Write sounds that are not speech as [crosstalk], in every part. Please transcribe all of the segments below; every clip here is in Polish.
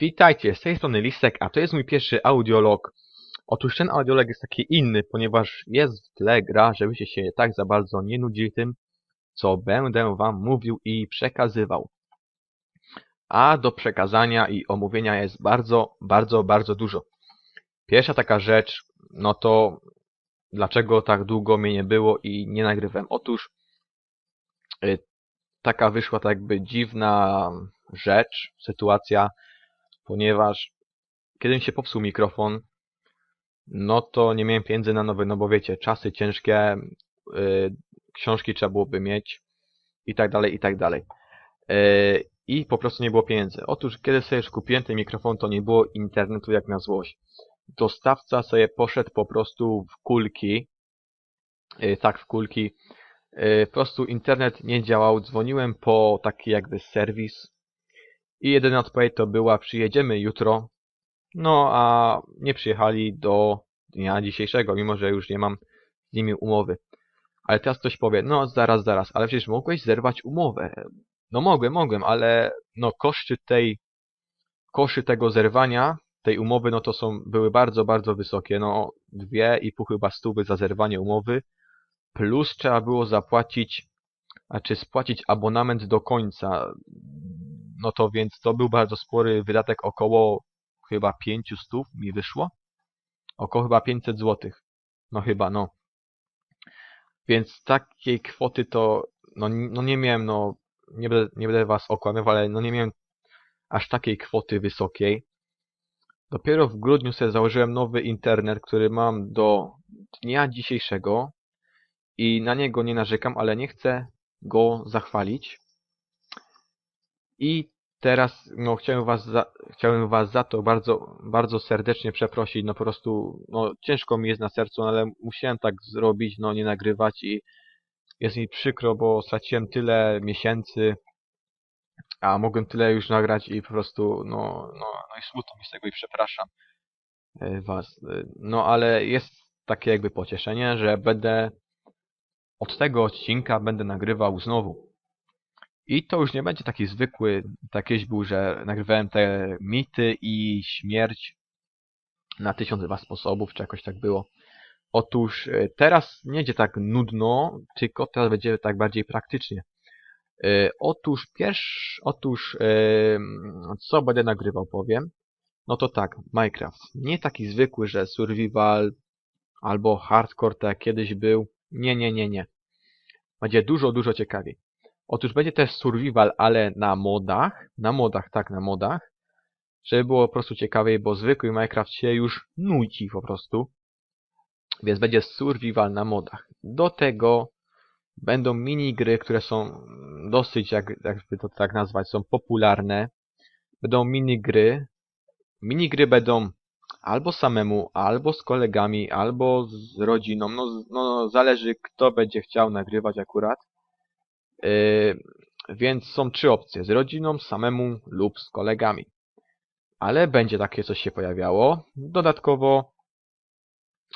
Witajcie, z tej strony Lisek, a to jest mój pierwszy audiolog. Otóż ten audiolog jest taki inny, ponieważ jest w tle gra, żebyście się tak za bardzo nie nudzili tym, co będę wam mówił i przekazywał. A do przekazania i omówienia jest bardzo, bardzo, bardzo dużo. Pierwsza taka rzecz, no to dlaczego tak długo mnie nie było i nie nagrywałem. Otóż y, taka wyszła tak jakby dziwna rzecz, sytuacja, ponieważ kiedy mi się popsuł mikrofon, no to nie miałem pieniędzy na nowy, no bo wiecie, czasy ciężkie, yy, książki trzeba byłoby mieć i tak dalej, i tak dalej. Yy, I po prostu nie było pieniędzy. Otóż kiedy sobie już kupiłem ten mikrofon, to nie było internetu jak na złość. Dostawca sobie poszedł po prostu w kulki, yy, tak w kulki, yy, po prostu internet nie działał, dzwoniłem po taki jakby serwis, i jedyna odpowiedź to była przyjedziemy jutro. No a nie przyjechali do dnia dzisiejszego, mimo że już nie mam z nimi umowy. Ale teraz ktoś powie, no zaraz, zaraz, ale przecież mogłeś zerwać umowę. No mogłem, mogłem, ale no koszty tej, koszty tego zerwania, tej umowy, no to są, były bardzo, bardzo wysokie. No dwie i pół chyba stówy za zerwanie umowy. Plus trzeba było zapłacić, a czy spłacić abonament do końca no to więc to był bardzo spory wydatek, około chyba 500 mi wyszło. Około chyba 500 zł. No chyba, no. Więc takiej kwoty to, no, no nie miałem, no, nie będę, nie będę was okłamywał, ale no nie miałem aż takiej kwoty wysokiej. Dopiero w grudniu sobie założyłem nowy internet, który mam do dnia dzisiejszego i na niego nie narzekam, ale nie chcę go zachwalić. I teraz no, chciałem, was za, chciałem Was za to bardzo, bardzo serdecznie przeprosić. No po prostu no, ciężko mi jest na sercu, ale musiałem tak zrobić, no nie nagrywać i jest mi przykro, bo straciłem tyle miesięcy, a mogłem tyle już nagrać i po prostu no, no, no i smutno mi z tego i przepraszam e, Was. E, no ale jest takie jakby pocieszenie, że będę od tego odcinka będę nagrywał znowu. I to już nie będzie taki zwykły, tak kiedyś był, że nagrywałem te mity i śmierć na tysiąc dwa sposobów, czy jakoś tak było. Otóż e, teraz nie będzie tak nudno, tylko teraz będzie tak bardziej praktycznie. E, otóż pierwszy, otóż e, co będę nagrywał powiem. No to tak, Minecraft. Nie taki zwykły, że survival albo hardcore tak jak kiedyś był. Nie, nie, nie, nie. Będzie dużo, dużo ciekawiej. Otóż będzie też survival, ale na modach. Na modach, tak, na modach. Żeby było po prostu ciekawiej, bo zwykły Minecraft się już nudzi po prostu. Więc będzie survival na modach. Do tego będą minigry, które są dosyć, jak, jakby to tak nazwać, są popularne. Będą minigry. Minigry będą albo samemu, albo z kolegami, albo z rodziną. No, no zależy kto będzie chciał nagrywać akurat. Yy, więc są trzy opcje. Z rodziną, samemu lub z kolegami. Ale będzie takie coś się pojawiało. Dodatkowo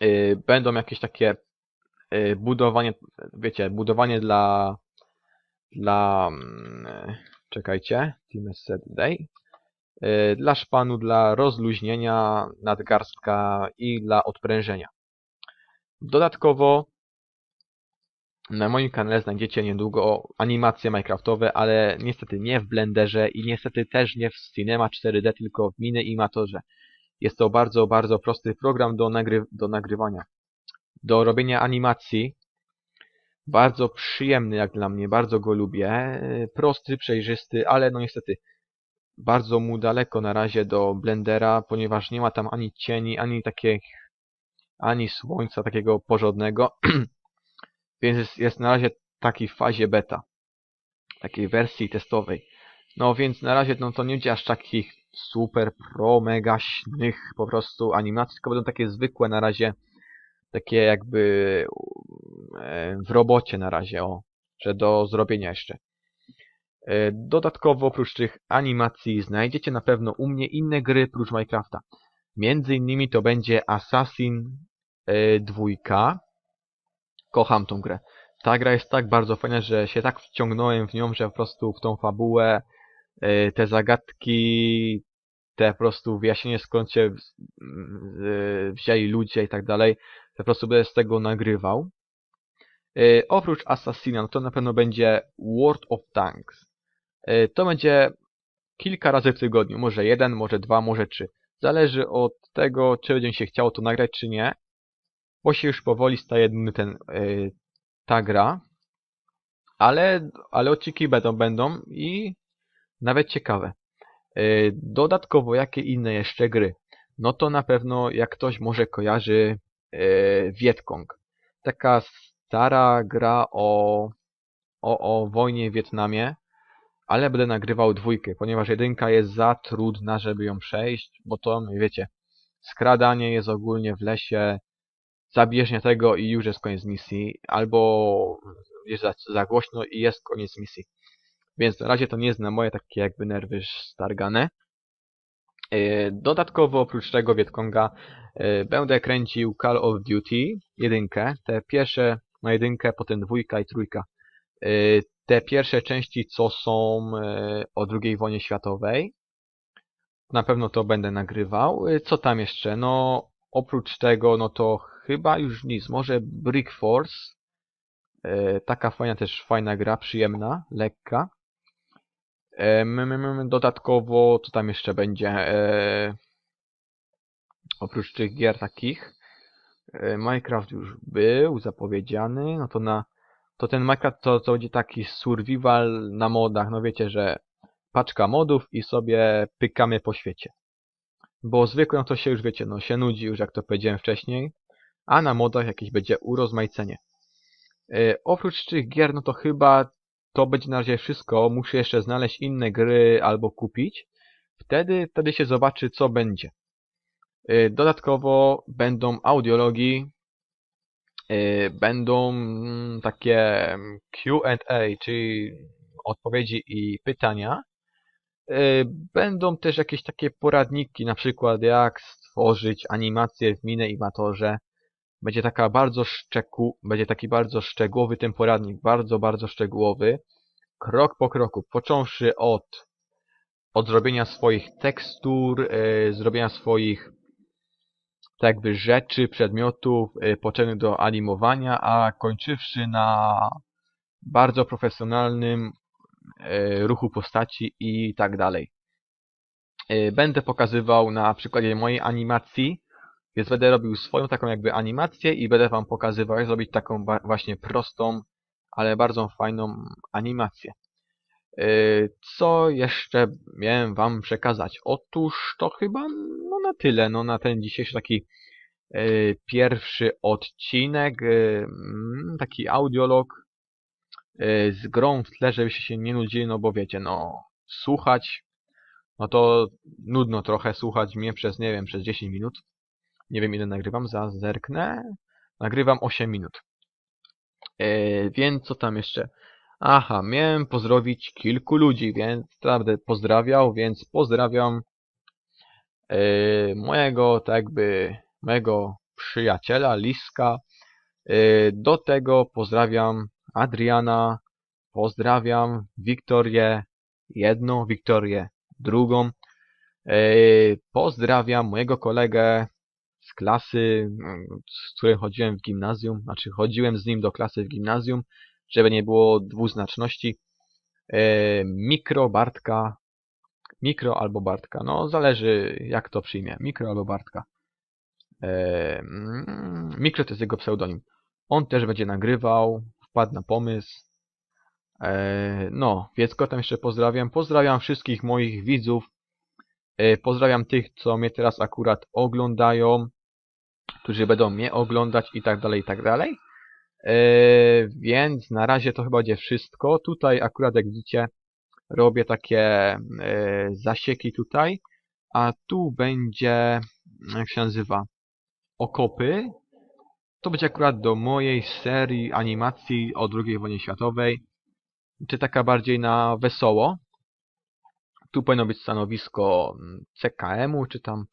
yy, będą jakieś takie yy, budowanie, wiecie, budowanie dla dla czekajcie, Team Set Day dla szpanu, dla rozluźnienia nadgarstka i dla odprężenia. Dodatkowo na moim kanale znajdziecie niedługo animacje minecraftowe, ale niestety nie w Blenderze i niestety też nie w Cinema 4D, tylko w Mini Imatorze. Jest to bardzo, bardzo prosty program do, nagry do nagrywania. Do robienia animacji. Bardzo przyjemny jak dla mnie, bardzo go lubię. Prosty, przejrzysty, ale no niestety bardzo mu daleko na razie do Blendera, ponieważ nie ma tam ani cieni, ani takich, ani słońca takiego porządnego. [clears throat] Więc jest, jest na razie w fazie beta. Takiej wersji testowej. No więc na razie no, to nie będzie aż takich super pro, mega po prostu animacji, tylko będą takie zwykłe na razie, takie jakby e, w robocie na razie, o, że do zrobienia jeszcze. E, dodatkowo oprócz tych animacji znajdziecie na pewno u mnie inne gry prócz Minecrafta. Między innymi to będzie Assassin 2, e, kocham tą grę. Ta gra jest tak bardzo fajna, że się tak wciągnąłem w nią, że po prostu w tą fabułę, e, te zagadki, te po prostu wyjaśnienie skąd się w- wzięli ludzie i tak dalej, po prostu będę z tego nagrywał. E, oprócz Assassina, no to na pewno będzie World of Tanks. To będzie kilka razy w tygodniu, może jeden, może dwa, może trzy. Zależy od tego, czy będzie mi się chciało to nagrać, czy nie. Bo się już powoli staje nudny ten, yy, ta gra. Ale, ale odcinki będą, będą i nawet ciekawe. Yy, dodatkowo, jakie inne jeszcze gry? No to na pewno, jak ktoś może kojarzy yy. Taka stara gra o, o, o wojnie w Wietnamie ale będę nagrywał dwójkę, ponieważ jedynka jest za trudna, żeby ją przejść, bo to, wiecie, skradanie jest ogólnie w lesie, zabijesz nie tego i już jest koniec misji, albo jest za, za głośno i jest koniec misji. Więc na razie to nie jest na moje takie jakby nerwy stargane. Yy, Dodatkowo oprócz tego Wietkonga yy, będę kręcił Call of Duty jedynkę, te pierwsze na jedynkę, potem dwójka i trójka. Yy, te pierwsze części, co są e, o II wojnie światowej. Na pewno to będę nagrywał. E, Co tam jeszcze? No, oprócz tego, no to chyba już nic. Może Brick Force. E, Taka fajna też, fajna gra, przyjemna, lekka. E, Dodatkowo, co tam jeszcze będzie? E, Oprócz tych gier takich. e, Minecraft już był zapowiedziany, no to na to ten Minecraft to, to będzie taki survival na modach, no wiecie, że paczka modów i sobie pykamy po świecie. Bo zwykle no to się już wiecie, no się nudzi już jak to powiedziałem wcześniej, a na modach jakieś będzie urozmaicenie. E, oprócz tych gier, no to chyba to będzie na razie wszystko. Muszę jeszcze znaleźć inne gry albo kupić. Wtedy, wtedy się zobaczy co będzie. E, dodatkowo będą audiologii, y, będą mm, takie Q&A, czyli odpowiedzi i pytania. Będą też jakieś takie poradniki, na przykład jak stworzyć animację w Minimatorze. Będzie taka bardzo szczegół, będzie taki bardzo szczegółowy ten poradnik, bardzo, bardzo szczegółowy. Krok po kroku, począwszy od, od zrobienia swoich tekstur, y, zrobienia swoich tak jakby rzeczy, przedmiotów y, potrzebnych do animowania, a kończywszy na bardzo profesjonalnym y, ruchu postaci i tak dalej. Y, Będę pokazywał na przykładzie mojej animacji, więc będę robił swoją taką jakby animację i będę wam pokazywał jak zrobić taką właśnie prostą, ale bardzo fajną animację. Y, Co jeszcze miałem wam przekazać? Otóż to chyba no na tyle, no na ten dzisiejszy taki y, pierwszy odcinek, y, mm, taki audiolog z grą w tle, żebyście się nie nudzili, no bo wiecie, no słuchać, no to nudno trochę słuchać mnie przez, nie wiem, przez 10 minut. Nie wiem ile nagrywam, za zerknę. Nagrywam 8 minut. Y, Więc co tam jeszcze? Aha, miałem pozdrowić kilku ludzi, więc naprawdę pozdrawiał, więc pozdrawiam yy, mojego, tak mojego przyjaciela, Liska. Yy, do tego pozdrawiam Adriana, pozdrawiam Wiktorię jedną, Wiktorię drugą. Yy, pozdrawiam mojego kolegę z klasy, mm, z którym chodziłem w gimnazjum, znaczy chodziłem z nim do klasy w gimnazjum, żeby nie było dwuznaczności. E, mikro Bartka. Mikro albo Bartka. No, zależy jak to przyjmie. Mikro albo Bartka. E, mm, mikro to jest jego pseudonim. On też będzie nagrywał. Wpadł na pomysł. E, no, więc go tam jeszcze pozdrawiam. Pozdrawiam wszystkich moich widzów. E, pozdrawiam tych, co mnie teraz akurat oglądają. Którzy będą mnie oglądać i tak dalej, i tak dalej. Yy, więc na razie to chyba będzie wszystko. Tutaj akurat jak widzicie robię takie yy, zasieki tutaj, a tu będzie, jak się nazywa, okopy. To będzie akurat do mojej serii animacji o II wojnie światowej, czy taka bardziej na wesoło. Tu powinno być stanowisko mm, CKM-u, czy tam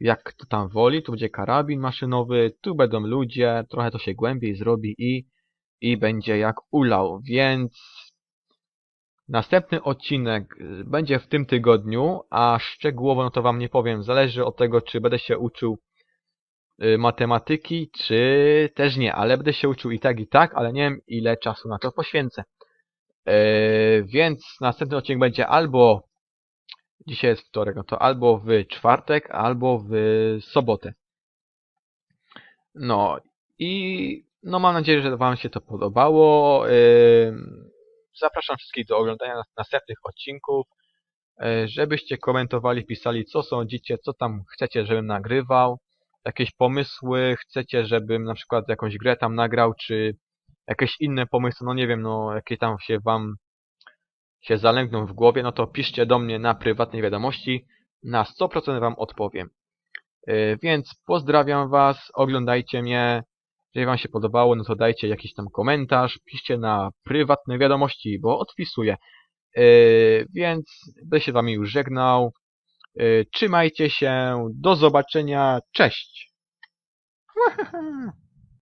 jak kto tam woli, tu będzie karabin maszynowy, tu będą ludzie, trochę to się głębiej zrobi i, i będzie jak ulał, więc Następny odcinek y, będzie w tym tygodniu, a szczegółowo no to wam nie powiem. Zależy od tego, czy będę się uczył y, matematyki, czy też nie. Ale będę się uczył i tak, i tak, ale nie wiem ile czasu na to poświęcę. Yy, więc następny odcinek będzie albo dzisiaj jest wtorek, no to albo w czwartek, albo w sobotę. No i no mam nadzieję, że Wam się to podobało. Yy, zapraszam wszystkich do oglądania następnych odcinków, yy, żebyście komentowali, pisali co sądzicie, co tam chcecie, żebym nagrywał, jakieś pomysły, chcecie, żebym na przykład jakąś grę tam nagrał, czy jakieś inne pomysły, no nie wiem, no jakie tam się Wam się zalęgną w głowie, no to piszcie do mnie na prywatnej wiadomości, na 100% Wam odpowiem. Yy, więc pozdrawiam Was, oglądajcie mnie, jeżeli Wam się podobało, no to dajcie jakiś tam komentarz, piszcie na prywatne wiadomości, bo odpisuję. Yy, więc będę się Wami już żegnał. Yy, trzymajcie się, do zobaczenia, cześć!